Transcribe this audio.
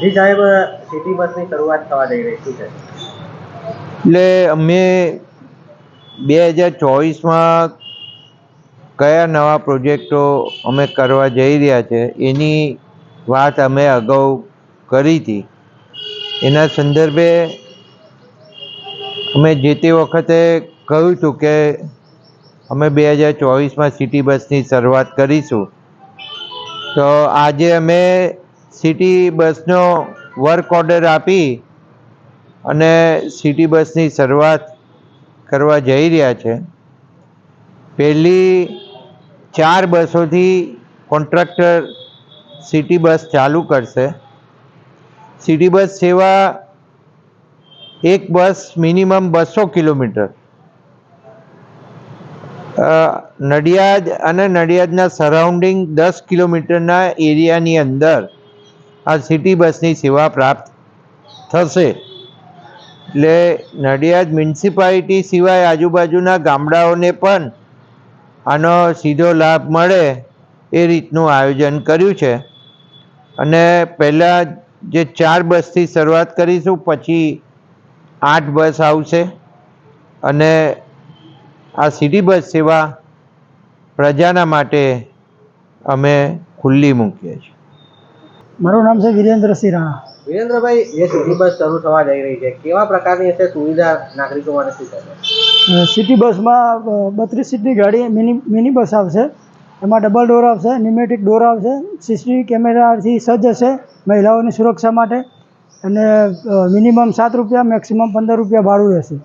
જી સાહેબ, સિટી બસની શરૂઆત થવા જઈ રહી છે. એટલે અમે બે હજાર ચોવીસમાં કયા નવા પ્રોજેક્ટો અમે કરવા જઈ રહ્યા છે, એની વાત અમે અગાઉ કરી હતી. એના સંદર્ભે અમે જે તે વખતે કહ્યું હતું કે અમે બે હજાર ચોવીસમાં સિટી બસની શરૂઆત કરીશું. તો આજે અમે સિટી બસનો વર્ક ઓર્ડર આપી અને સિટી બસની શરૂઆત કરવા જઈ રહ્યા છે. પહેલી ચાર બસોથી કોન્ટ્રાક્ટર સિટી બસ ચાલુ કરશે. સિટી બસ સેવા એક બસ મિનિમમ બસો કિલોમીટર. નડિયાદ અને નડિયાદના સરાઉન્ડિંગ દસ કિલોમીટરના એરિયાની અંદર આ સિટી બસની સેવા પ્રાપ્ત થશે. એટલે નડિયાદ મ્યુનિસિપાલિટી સિવાય આજુબાજુના ગામડાઓને પણ આનો સીધો લાભ મળે એ રીતનું આયોજન કર્યું છે. અને પહેલાં જે ચાર બસથી શરૂઆત કરીશું, પછી આઠ બસ આવશે. અને આ સિટી બસ સેવા પ્રજાના માટે અમે ખુલ્લી મૂકીએ છીએ. મારું નામ છે વિરેન્દ્રસિંહ રાણા વિરેન્દ્રભાઈ જે સિટી બસ શરૂ થવા જઈ રહી છે. કેવા પ્રકારની હશે સુવિધા નાગરિકો માટે શું થશે સિટી બસમાં બત્રીસ સીટની ગાડી મિની મિની બસ આવશે. એમાં ડબલ ડોર આવશે ન્યુમેટિક ડોર આવશે સીસીટીવી કેમેરાથી સજ્જ હશે મહિલાઓની સુરક્ષા માટે. અને મિનિમમ સાત રૂપિયા મેક્સિમમ પંદર રૂપિયા ભાડું રહેશે.